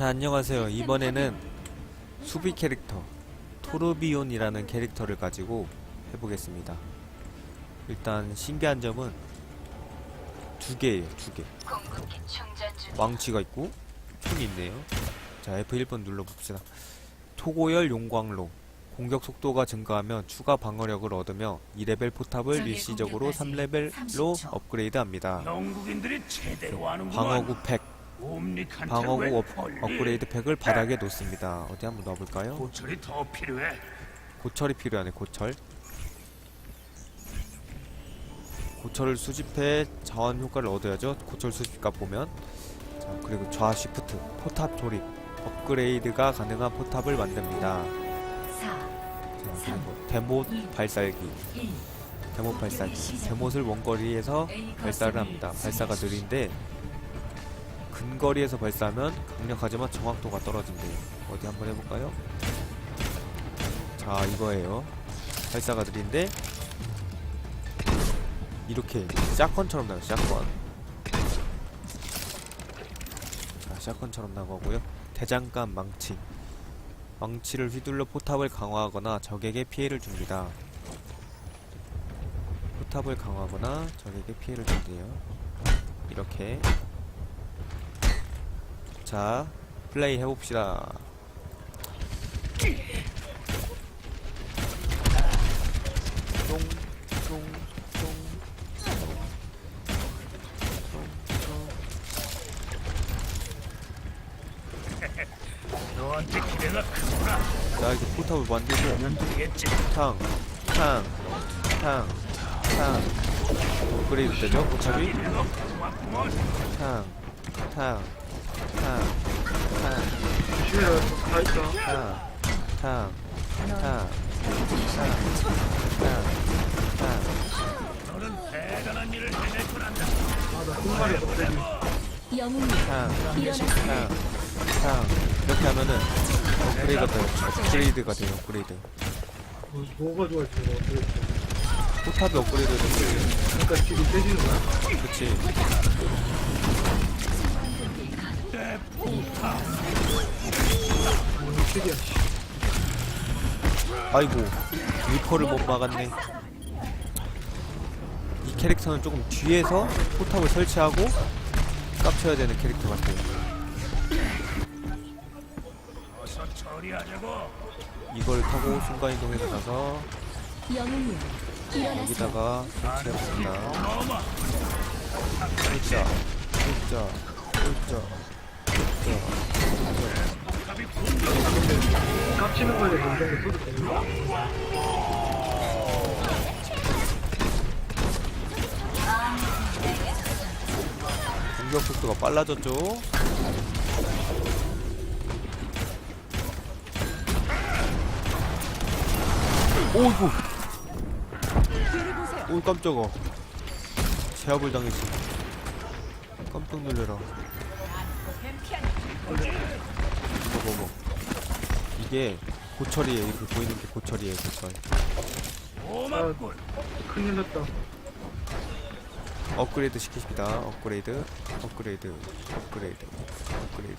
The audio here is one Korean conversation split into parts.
자 안녕하세요. 이번에는 수비 캐릭터 토르비온이라는 캐릭터를 가지고 해보겠습니다. 일단 신기한 점은 두 개예요 두개. 왕치가 있고 핀이 있네요. 자 F1번 눌러봅시다. 토고열 용광로. 공격 속도가 증가하면 추가 방어력을 얻으며 2레벨 포탑을 일시적으로 공격까지 3레벨로 30초. 업그레이드합니다. 영국인들이 제대로 하는구만. 방어구 팩 방어구 왜 업? 업그레이드 팩을 바닥에 놓습니다. 어디 한번 넣어볼까요? 고철이 더 필요해. 고철이 필요하네 고철. 고철을 수집해 자원 효과를 얻어야죠. 고철 수집값 보면. 자 그리고 좌 시프트 포탑 조립. 업그레이드가 가능한 포탑을 만듭니다. 4, 자 그리고 데모 발살기. 1. 데모 발살기. 데못을 원거리에서 발사를 합니다. 발사가 느린데 근거리에서 발사하면 강력하지만 정확도가 떨어진대요. 어디 한번 해볼까요? 자 이거예요. 발사가 느린데 이렇게 샷건처럼 나요 샷건. 자 샷건처럼 나가고요. 대장간 망치. 망치를 휘둘러 포탑을 강화하거나 적에게 피해를 줍니다. 포탑을 강화하거나 적에게 피해를 준대요. 이렇게 자 플레이 해봅시다 포탑을 만들고 면 되겠지. 탕, 탕, 탕, 탕 업그레이드 되죠 포탑이. 탕, 탕, 탕, 탕 조심해라 다 있다. 아나 갑자기 이렇게 하면은 업그레이드가 돼요 업그레이드가 돼요 업그레이드 뭐, 뭐가 좋아 지금 어떻게 됐어. 포탑이 업그레이드 되면 그러니까 지금 빼지는 거야? 그치 씨. 아이고 리퍼를 못 막았네 이 캐릭터는 조금 뒤에서 포탑을 설치하고 깝쳐야 되는 캐릭터 같아요. 이걸 타고 순간이동해서 가서. 여기다가 설치해봅니다 숫자 숫자 숫자 깝치는 거에 문장을 써도 되는 거야? 공격 속도가 빨라졌죠? 오이구! 오 깜짝아. 제압을 당했어. 깜짝 놀래라 이거 뭐 이게 고철이에요 이렇게 보이는 게 고철이에요 고철 고맙군. 큰일 났다 업그레이드 시키십니다. 업그레이드, 업그레이드, 업그레이드, 업그레이드.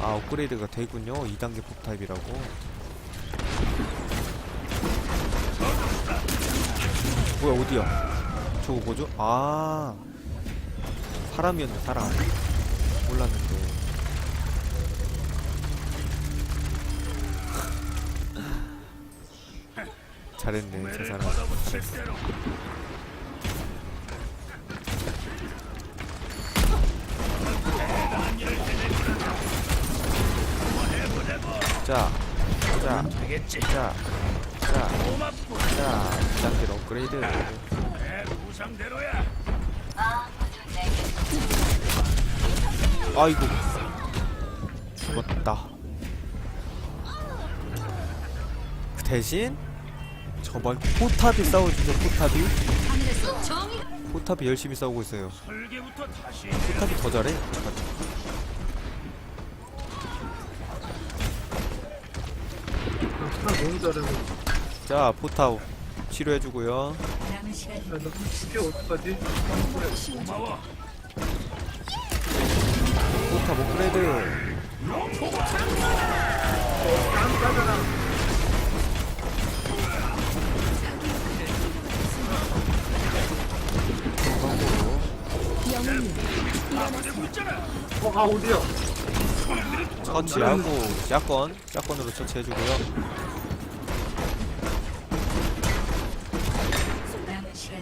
아, 업그레이드가 되군요. 2단계 폭타입이라고. 뭐야, 어디야? 저거 뭐죠? 아, 사람이었네, 사람. 몰랐는데. 잘했네, 저 사람. 자, 자, 되겠지. 자, 자. 자, 2단계로 업그레이드. 내 구상대로야. 아이고 죽었다 그 대신 저번 포탑이 싸워주죠 포탑이. 포탑이 열심히 싸우고 있어요. 포탑이 더 잘해? 너무 잘하고 자 포탑 치료해주고요. 스킬. 포탑 업그레이드 어, 아, 어디야? 처치하고 샷건 샷건으로 처치해주고요 남은 시간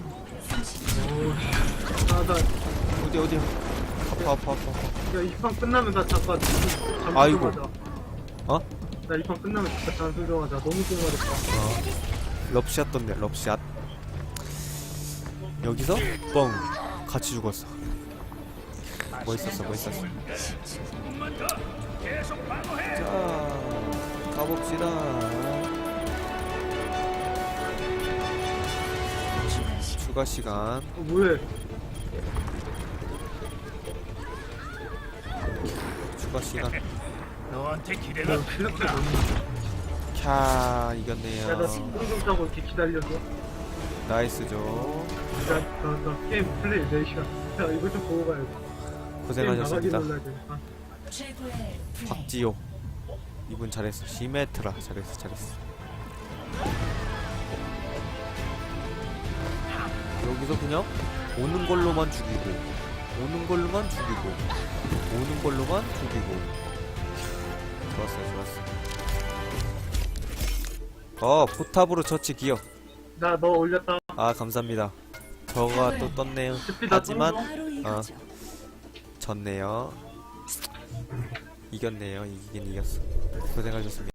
아, 나, 어디 어디 아파 아파 아파 아파. 야, 이판 끝나면 나 잠깐 잠깐 아이고. 하자. 어? 나 이판 끝나면 잠깐 잠수 좀 하자. 너무 찡하겠다. 어. 럽샷 던데 럽샷 여기서 뻥 같이 죽었어 멋있었어 멋있었어. 자 가봅시다 추가 시간 어, 뭐해? 추가 시간 너한테 기대가 나. 너무. 캬 야, 나 이겼네요 똥좀 싸고 이렇게 기다려줘. 나이스죠 나, 나, 나 게임 플레이 4시간. 야, 이거 좀 보고 가야지. 고생하셨습니다. 아. 박지호 이분 잘했어 시메트라 잘했어 잘했어 여기서 그냥 오는 걸로만 죽이고 오는 걸로만 죽이고 오는 걸로만 죽이고 좋았어요 좋았어 어 포탑으로 처치 기억 나너 올렸다. 아 감사합니다 저가 또 떴네요 하지만 이거죠. 졌네요. 이겼네요. 이기긴 이겼어. 고생하셨습니다